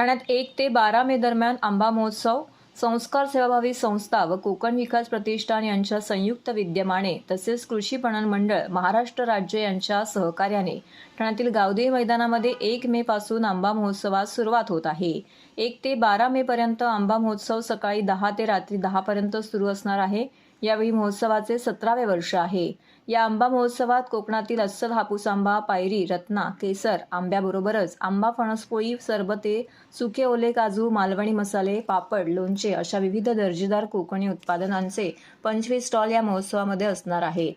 ठाण्यात एक ते बारा मे दरम्यान आंबा महोत्सव संस्कार सेवाभावी संस्था व कोकण विकास प्रतिष्ठान यांच्या संयुक्त विद्यमाने तसेच कृषी पणन मंडळ महाराष्ट्र राज्य यांच्या सहकार्याने ठाण्यातील गावदेवी मैदानामध्ये एक मे पासून आंबा महोत्सवास सुरुवात होत आहे. एक ते बारा मे पर्यंत आंबा महोत्सव सकाळी दहा ते रात्री दहा पर्यंत सुरू असणार आहे. यावेळी महोत्सवाचे सतरावे वर्ष आहे. या आंबा महोत्सवात कोकणातील अस्सल हापूस आंबा पायरी रत्ना केसर आंब्याबरोबरच आंबा फणसपोळी सरबते सुके ओले काजू मालवणी मसाले पापड लोणचे अशा विविध दर्जेदार कोकणी उत्पादनांचे पंचवीस स्टॉल या महोत्सवामध्ये असणार आहे.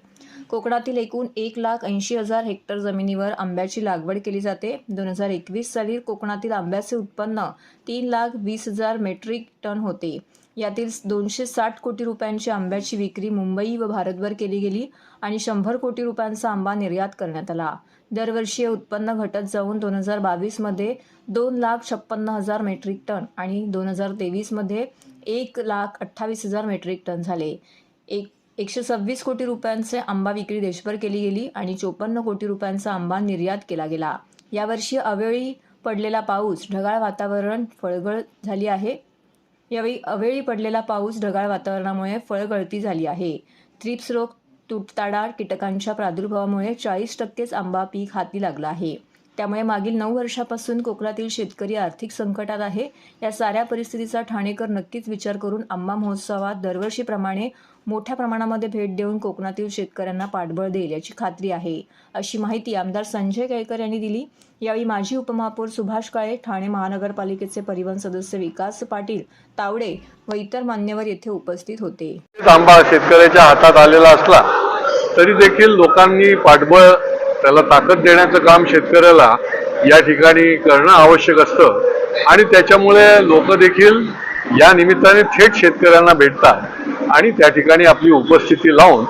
कोकणातील एकूण एक लाख ऐंशी हजार हेक्टर जमिनीवर आंब्याची लागवड केली जाते. दोन हजार एकवीस साली कोकणातील आंब्याचे उत्पन्न तीन लाख वीस हजार मेट्रिक टन होते. यातील दोनशे साठ कोटी रुपयांची आंब्याची विक्री मुंबई व भारतभर केली गेली आणि शंभर कोटी रुपयांचा आंबा निर्यात करण्यात आला. दरवर्षी हे उत्पन्न घटत जाऊन दोन हजार बावीसमध्ये दोन लाख छप्पन्न हजार मेट्रिक टन आणि दोन हजार तेवीसमध्ये एक लाख अठ्ठावीस हजार मेट्रिक टन झाले. एक एकशे सव्वीस कोटी रुपयांचे आंबा विक्री देशभर केली गेली आणि चोपन्न कोटी रुपयांचा आंबा निर्यात केला गेला. यावर्षी अवेळी पडलेला पाऊस ढगाळ वातावरण फळगळ झाली आहे. यावेळी अवेळी पडलेला पाऊस ढगाळ वातावरणामुळे फळगळती झाली आहे. थ्रिप्स रोग तुटताडा कीटकांच्या प्रादुर्भावामुळे चाळीस टक्केच आंबा पीक हाती लागला आहे. त्यामुळे मागील नऊ वर्षापासून कोकणातील शेतकरी आर्थिक संकटात आहे. या साऱ्या परिस्थितीचा ठाणेकर नक्कीच विचार करून आंबा महोत्सवात दरवर्षीप्रमाणे मोठ्या प्रमाणामध्ये भेट देऊन कोकणातील शेतकऱ्यांना पाठबळ देईल याची खात्री आहे. अशी माहिती आमदार संजय केळकर यांनी दिली. यावेळी माजी उपमहापौर सुभाष काळे ठाणे महानगरपालिकेचे परिवहन सदस्य विकास पाटील तावडे व इतर मान्यवर येथे उपस्थित होते. आंबा शेतकऱ्याच्या हातात आलेला असला तरी देखील लोकांनी पाठबळ त्याला ताकद देण्याचं काम शेतकऱ्याला या ठिकाणी करणं आवश्यक असतं. आणि त्याच्यामुळे लोक देखील या निमित्ताने थेट शेतकऱ्यांना भेटतात आणि त्या ठिकाणी आपली उपस्थिती लावून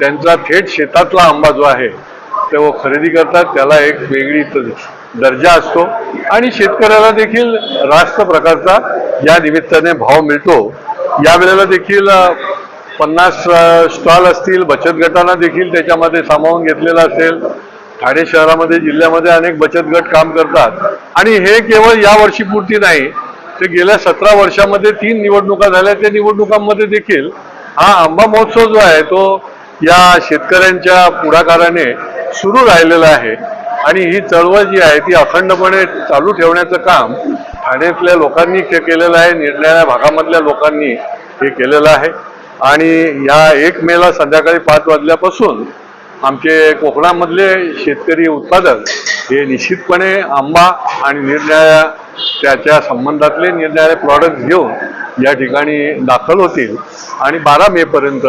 त्यांचा थेट शेतातला आंबा जो आहे तो खरेदी करतात. त्याला एक वेगळी दर्जा असतो. आणि शेतकऱ्याला देखील रास्त प्रकारचा या निमित्ताने भाव मिळतो. यावेळेला देखील पन्नास स्टॉल असतील. बचत गटांना देखील त्याच्यामध्ये सामावून घेतलेला असेल. ठाणे शहरामध्ये जिल्ह्यामध्ये अनेक बचत गट काम करतात. आणि हे केवळ या वर्षीपुरती नाही ते गेल्या सतरा वर्षामध्ये तीन निवडणुका झाल्या. त्या निवडणुकांमध्ये देखील हा आंबा महोत्सव जो आहे तो या शेतकऱ्यांच्या पुढाकाराने सुरू राहिलेला आहे. आणि ही चळवळ जी आहे ती अखंडपणे चालू ठेवण्याचं काम ठाण्यातल्या लोकांनी केलेलं आहे. निर्णया भागामधल्या लोकांनी हे केलेलं आहे. आणि या एक मेला संध्याकाळी पाच वाजल्यापासून आमचे कोकणामधले शेतकरी उत्पादक हे निश्चितपणे आंबा आणि निरनिराळ्या त्याच्या संबंधातले निरनिराळे प्रॉडक्ट घेऊन या ठिकाणी दाखल होतील. आणि बारा मे पर्यंत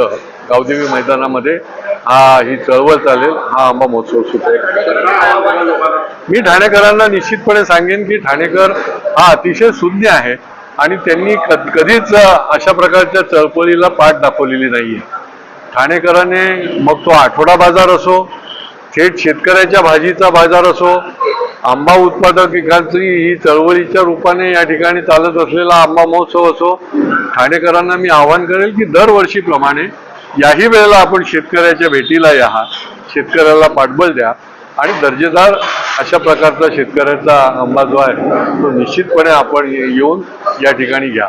गावदेवी मैदानामध्ये हा ही चळवळ चालेल हा आंबा महोत्सव सुरू मी ठाणेकरांना निश्चितपणे सांगेन की ठाणेकर हा अतिशय शून्य आहे आणि त्यांनी कधीच अशा प्रकारच्या चळपळीला पाठ दाखवलेली नाहीये. ठाणेकरांनी मग तो आठवडा बाजार असो थेट शेतकऱ्याच्या भाजीचा बाजार असो आंबा उत्पादक पिकांची ही चळवळीच्या रूपाने या ठिकाणी चालत असलेला आंबा महोत्सव असो ठाणेकरांना मी आवाहन करेल की दरवर्षीप्रमाणे याही वेळेला आपण शेतकऱ्याच्या भेटीला या शेतकऱ्याला पाठबळ द्या आणि दर्जेदार अशा प्रकारचा शेतकऱ्याचा आंबा जो आहे तो निश्चितपणे आपण येऊन या ठिकाणी घ्या.